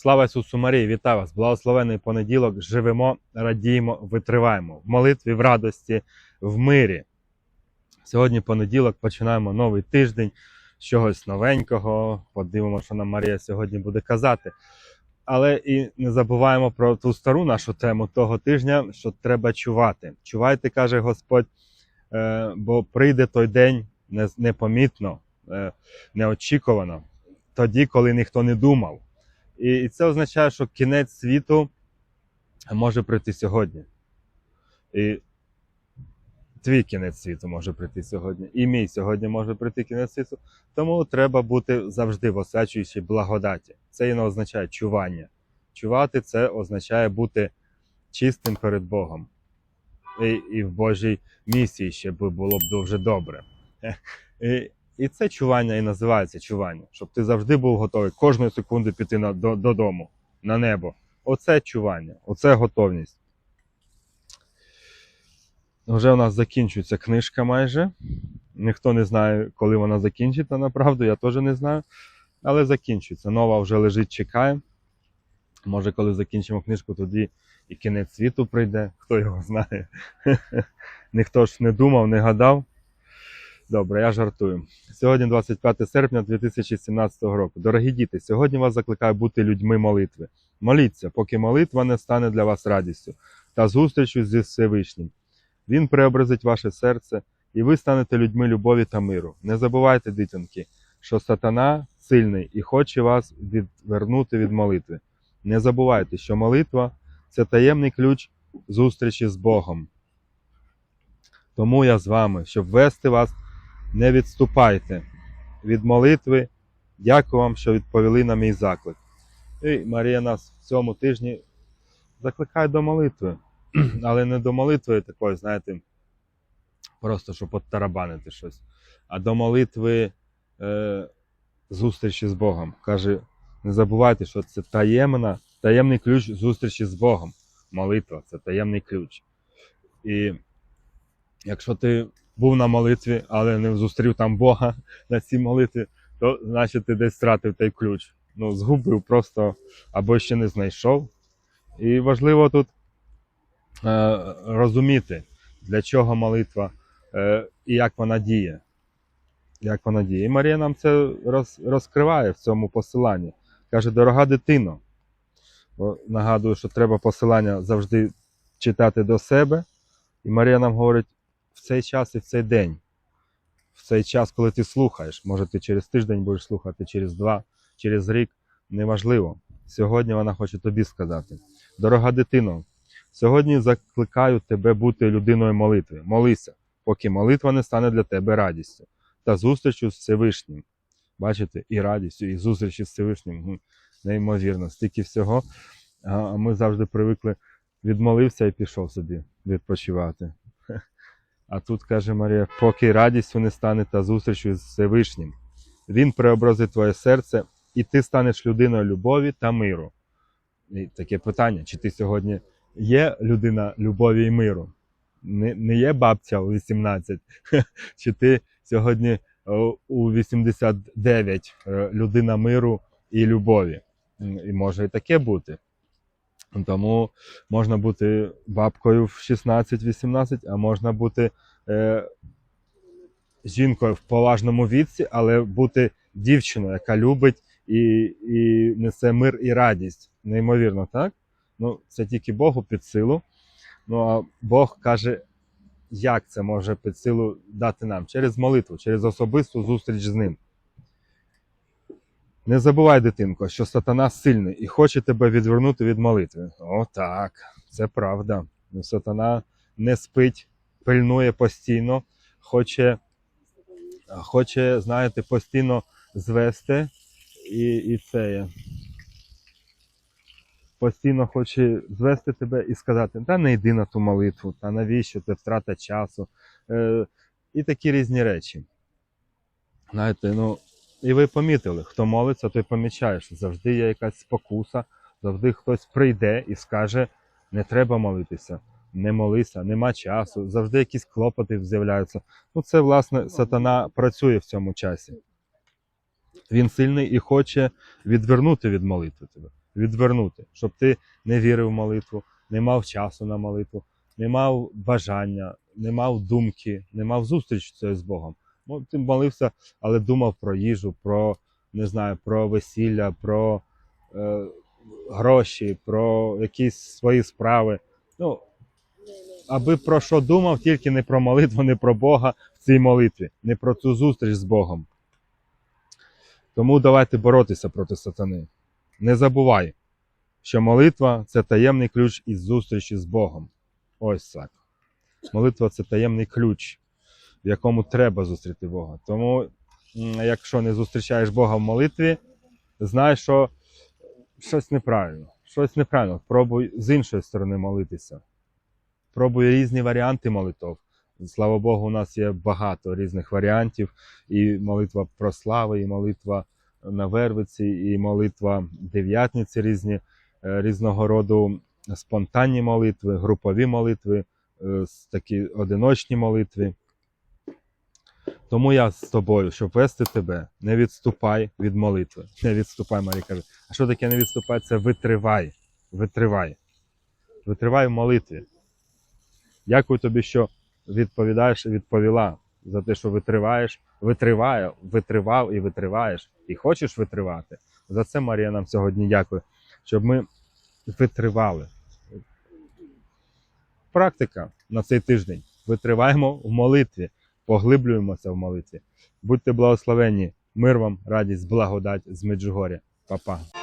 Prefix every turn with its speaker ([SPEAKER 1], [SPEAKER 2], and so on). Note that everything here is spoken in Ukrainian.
[SPEAKER 1] Слава Ісусу Марії, вітаю вас! Благословений понеділок. Живемо, радіємо, витриваємо в молитві, в радості, в мирі. Сьогодні понеділок, починаємо новий тиждень, з чогось новенького. Подивимося, що нам Марія сьогодні буде казати. Але і не забуваємо про ту стару нашу тему того тижня, що треба чувати. Чувайте, каже Господь, е, бо прийде той день непомітно, е, неочікувано, тоді, коли ніхто не думав. І, це означає, що кінець світу може прийти сьогодні. І твій кінець світу може прийти сьогодні. І мій сьогодні може прийти кінець світу. Тому треба бути завжди в освячуючій благодаті. Це і не означає чування. Чувати це означає бути чистим перед Богом. І, і в Божій місії ще було б дуже добре. І, і це чування і називається чування, щоб ти завжди був готовий кожної секунди піти на, до, додому, на небо. Оце чування, оце готовність. Вже у нас закінчується книжка майже. Ніхто не знає, коли вона закінчиться, направду, я теж не знаю. Але закінчується. Нова вже лежить, чекає. Може, коли закінчимо книжку, тоді і кінець світу прийде, хто його знає. Ніхто ж не думав, не гадав. Добре, я жартую. Сьогодні 25 серпня 2017 року. Дорогі діти, сьогодні вас закликаю бути людьми молитви. Моліться, поки молитва не стане для вас радістю та зустрічю зі Всевишнім. Він преобразить ваше серце, і ви станете людьми любові та миру. Не забувайте, дитинки, що сатана сильний і хоче вас відвернути від молитви. Не забувайте, що молитва це таємний ключ зустрічі з Богом. Тому я з вами, щоб вести вас, не відступайте від молитви. Дякую вам, що відповіли на мій заклик. І Марія нас в цьому тижні закликає до молитви. Але не до молитви такої, знаєте, просто щоб оттарабанити щось, а до молитви е, зустрічі з Богом. Каже, не забувайте, що це таємна, таємний ключ зустрічі з Богом. Молитва це таємний ключ. І якщо ти був на молитві, але не зустрів там Бога на цій молитві, то значить ти десь втратив той ключ. Ну, згубив просто або ще не знайшов. І важливо тут е, розуміти, для чого молитва е, і як вона діє. Як вона діє. І Марія нам це роз, розкриває в цьому посиланні. Каже, дорога дитино. Бо нагадую, що треба посилання завжди читати до себе. І Марія нам говорить в цей час і в цей день. В цей час, коли ти слухаєш, може ти через тиждень будеш слухати, через два, через рік, неважливо. Сьогодні вона хоче тобі сказати. Дорога дитино, сьогодні закликаю тебе бути людиною молитви. Молися, поки молитва не стане для тебе радістю та зустрічю з Всевишнім. Бачите, і радістю, і зустрічі з Всевишнім. Неймовірно, стільки всього. А ми завжди привикли відмолився і пішов собі відпочивати. А тут каже Марія, поки радістю не стане та зустрічю з Всевишнім. Він преобразить твоє серце, і ти станеш людиною любові та миру. І таке питання: чи ти сьогодні є людина любові і миру? Не, не є бабця у 18, чи ти сьогодні у 89 е, людина миру і любові? І може і таке бути. Тому можна бути бабкою в 16-18, а можна бути е, жінкою в поважному віці, але бути дівчиною, яка любить і, і несе мир і радість. Неймовірно, так? Ну, це тільки Богу під силу. Ну а Бог каже, як це може під силу дати нам? Через молитву, через особисту зустріч з ним. Не забувай, дитинко, що сатана сильний і хоче тебе відвернути від молитви. О, так, це правда. Ну, Сатана не спить, пильнує постійно, хоче, хоче, знаєте, постійно звести і, і це. Постійно хоче звести тебе і сказати, та не йди на ту молитву, та навіщо це втрата часу. Е, і такі різні речі. Знаєте, ну, і ви помітили, хто молиться, той помічає, що завжди є якась спокуса, завжди хтось прийде і скаже, не треба молитися, не молися, нема часу, завжди якісь клопоти з'являються. Ну, це, власне, сатана працює в цьому часі. Він сильний і хоче відвернути від молитви тебе. відвернути, щоб ти не вірив в молитву, не мав часу на молитву, не мав бажання, не мав думки, не мав зустрічі з Богом. Ну, ти молився, але думав про їжу, про не знаю, про весілля, про е, гроші, про якісь свої справи. Ну, аби про що думав, тільки не про молитву, не про Бога в цій молитві, не про цю зустріч з Богом. Тому давайте боротися проти сатани. Не забувай, що молитва це таємний ключ із зустрічі з Богом. Ось так. Молитва це таємний ключ, в якому треба зустріти Бога. Тому, якщо не зустрічаєш Бога в молитві, знай, що щось неправильно. Щось неправильно. Пробуй з іншої сторони молитися. Пробуй різні варіанти молитов. Слава Богу, у нас є багато різних варіантів. І молитва про слави, і молитва на Вервиці, і молитва дев'ятниці різні, е, різного роду спонтанні молитви, групові молитви, е, такі одиночні молитви. Тому я з тобою, щоб вести тебе, не відступай від молитви. Не відступай, Марія каже. А що таке не відступай? Це витривай. Витривай. Витривай в молитві. Дякую тобі, що відповідаєш і відповіла за те, що витриваєш, витриває, витривав і витриваєш, і хочеш витривати. За це Марія нам сьогодні дякує, щоб ми витривали. Практика на цей тиждень. Витриваємо в молитві, поглиблюємося в молитві. Будьте благословені, мир вам, радість, благодать з Меджугоря. Па-па.